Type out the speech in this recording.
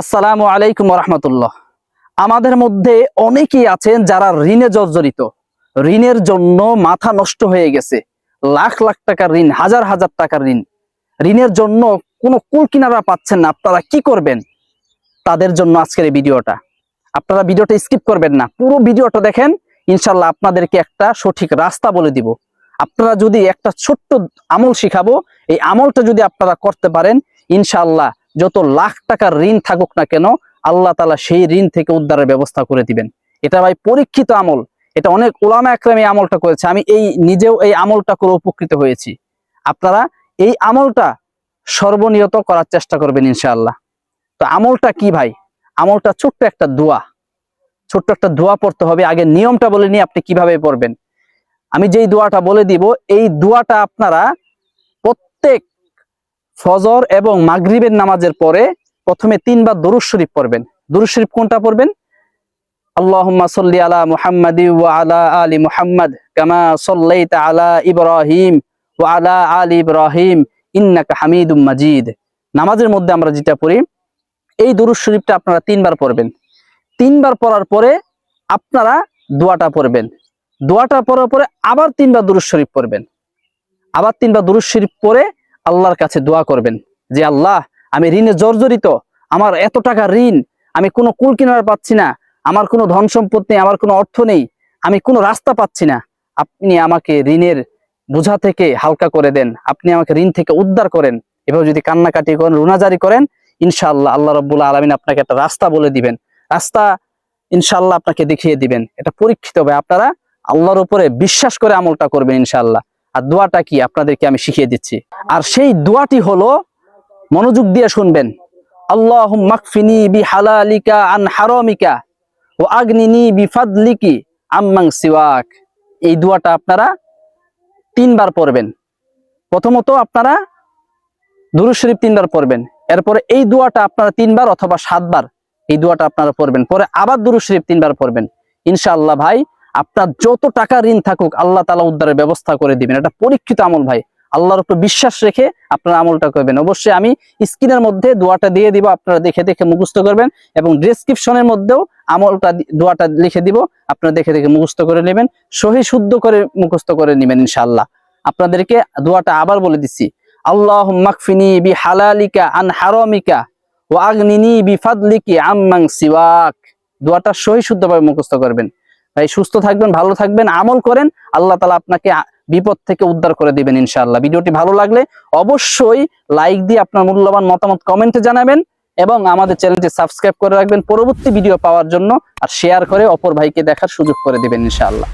আসসালামু আলাইকুম রহমতুল্লাহ আমাদের মধ্যে অনেকেই আছেন যারা ঋণে জর্জরিত। ঋণের জন্য মাথা নষ্ট হয়ে গেছে। লাখ লাখ টাকার ঋণ, হাজার হাজার টাকার ঋণ। ঋণের জন্য কোনো কুল কিনারা পাচ্ছেন না। আপনারা কি করবেন? তাদের জন্য আজকের এই ভিডিওটা। আপনারা ভিডিওটা স্কিপ করবেন না। পুরো ভিডিওটা দেখেন ইনশাল্লাহ আপনাদেরকে একটা সঠিক রাস্তা বলে দিব। আপনারা যদি একটা ছোট্ট আমল শিখাবো, এই আমলটা যদি আপনারা করতে পারেন, ইনশাআল্লাহ যত লাখ টাকার ঋণ থাকুক না কেন, আল্লাহ তালা সেই ঋণ থেকে উদ্ধারের ব্যবস্থা করে দিবেন। এটা ভাই পরীক্ষিত আমল। এটা অনেক ওলামা একরাম এই আমলটা করেছে। আমি এই নিজেও এই আমলটা করে উপকৃত হয়েছি। আপনারা এই আমলটা সর্বনিয়ত করার চেষ্টা করবেন ইনশাআল্লাহ। তো আমলটা কি ভাই? আমলটা ছোট্ট একটা দোয়া। ছোট্ট একটা দোয়া পড়তে হবে। আগে নিয়মটা বলে নিয়ে আপনি কীভাবে পড়বেন। আমি যেই দোয়াটা বলে দিব, এই দোয়াটা আপনারা প্রত্যেক ফজর এবং মাগরিবের নামাজের পরে প্রথমে তিনবার দরুদ শরীফ পড়বেন। দরুদ শরীফ কোনটা পড়বেন? আল্লাহুম্মা সাল্লি আলা মুহাম্মাদি ওয়া আলা আলি মুহাম্মাদ কামা সাল্লাইতা আলা ইব্রাহিম ওয়া আলা আলি ইব্রাহিম ইন্নাকা হামিদুম মাজিদ। নামাজের মধ্যে আমরা যেটা পড়ি, এই দরুদ শরীফটা আপনারা তিনবার পড়বেন। তিনবার পড়ার পরে আপনারা দোয়াটা পড়বেন। দোয়াটা পড়ার পরে আবার তিনবার দরুদ শরীফ পড়বেন। আবার তিনবার দরুদ শরীফ পড়ে আল্লাহর কাছে দোয়া করবেন যে, আল্লাহ, আমি ঋণে জর্জরিত। আমার এত টাকা ঋণ, আমি কোনো কুল কিনার পাচ্ছি না। আমার কোনো ধন সম্পদ নেই, আমার কোনো অর্থ নেই। আমি কোনো রাস্তা পাচ্ছি না। আপনি আমাকে ঋণের বোঝা থেকে হালকা করে দেন। আপনি আমাকে ঋণ থেকে উদ্ধার করেন। এভাবে যদি কান্নাকাটি করেন, রুনাজারি করেন, ইনশাআল্লাহ আল্লাহ রব্বুল আলমিন আপনাকে একটা রাস্তা বলে দিবেন। রাস্তা ইনশাআল্লাহ আপনাকে দেখিয়ে দিবেন। এটা পরীক্ষিত হবে আপনারা আল্লাহর উপরে বিশ্বাস করে আমলটা করবেন ইনশাআল্লাহ। আর দোয়াটা কি আপনাদেরকে আমি শিখিয়ে দিচ্ছি। আর সেই দোয়াটি হলো মনোযোগ দিয়ে শুনবেন। আল্লাহ মাকফিনি বি হালালিকা আন হারামিকা ও আগ্নিনি বি আম্মাং সিওয়াক। এই দোয়াটা আপনারা তিনবার পড়বেন। প্রথমত আপনারা দুরুদ শরীফ তিনবার পড়বেন। এরপরে এই দোয়াটা আপনারা তিনবার অথবা সাতবার এই দোয়াটা আপনারা পড়বেন। পরে আবার দুরুদ শরীফ তিনবার পড়বেন। ইনশাআল্লাহ ভাই আপনার যত টাকা ঋণ থাকুক, আল্লাহ তালা উদ্ধারের ব্যবস্থা করে দিবেন। এটা পরীক্ষিত আমল ভাই। আল্লাহর উপর বিশ্বাস রেখে আপনারা আমলটা করবেন। অবশ্যই আমি স্ক্রিনের মধ্যে দোয়াটা দিয়ে দিব, আপনারা দেখে দেখে মুখস্থ করবেন এবং ডিসক্রিপশনের মধ্যেও আমলটা দোয়াটা লিখে দিব, আপনারা দেখে দেখে মুখস্থ করে নেবেন, সহি শুদ্ধ করে মুখস্থ করে নেবেন ইনশাআল্লাহ। আপনাদেরকে দোয়াটা আবার বলে দিচ্ছি আল্লাহ মাকফিনি বি হালালিকা আন হারামিকা ও আগ্নিনি বি ফাদলিকি আম্মাং সিওয়াক। দোয়াটা সহি শুদ্ধভাবে মুখস্থ করবেন। ভাই সুস্থ থাকবেন, ভালো থাকবেন, আমল করেন, আল্লাহ তালা আপনাকে বিপদ থেকে উদ্ধার করে দিবেন ইনশাআল্লাহ। ভিডিওটি ভালো লাগলে অবশ্যই লাইক দিয়ে আপনার মূল্যবান মতামত কমেন্টে জানাবেন এবং আমাদের চ্যানেলটি সাবস্ক্রাইব করে রাখবেন। পরবর্তী ভিডিও পাওয়ার জন্য আর শেয়ার করে অপর ভাইকে দেখার সুযোগ করে দেবেন ইনশাআল্লাহ।